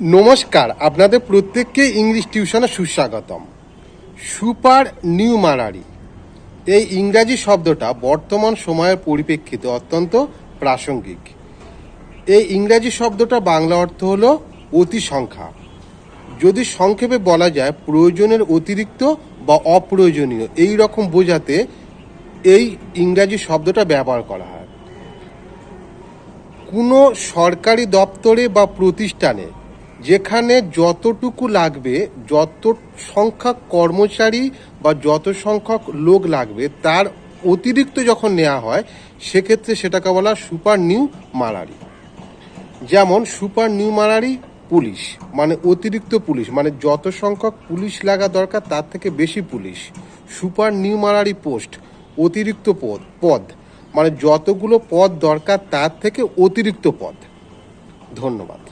নমস্কার, আপনাদের প্রত্যেককে ইংলিশ টিউশনে সুস্বাগতম। সুপার নিউমারারি এই ইংরাজি শব্দটা বর্তমান সময়ের পরিপ্রেক্ষিতে অত্যন্ত প্রাসঙ্গিক। এই ইংরাজি শব্দটা বাংলা অর্থ হলো অতি সংখ্যা যদি সংক্ষেপে বলা যায়, প্রয়োজনের অতিরিক্ত বা অপ্রয়োজনীয়, এই রকম বোঝাতে এই ইংরাজি শব্দটা ব্যবহার করা হয়। কোনো সরকারি দপ্তরে বা প্রতিষ্ঠানে যেখানে যতটুকু লাগবে, যত সংখ্যক কর্মচারী বা যত সংখ্যক লোক লাগবে, তার অতিরিক্ত যখন নেওয়া হয়, সেক্ষেত্রে সেটাকে বলা সুপার নিউ মারারি যেমন সুপার নিউ মারারি পুলিশ মানে অতিরিক্ত পুলিশ মানে যত সংখ্যক পুলিশ লাগা দরকার, তার থেকে বেশি পুলিশ। সুপার নিউ মারারি পোস্ট, অতিরিক্ত পদ পদ মানে যতগুলো পদ দরকার, তার থেকে অতিরিক্ত পদ। ধন্যবাদ।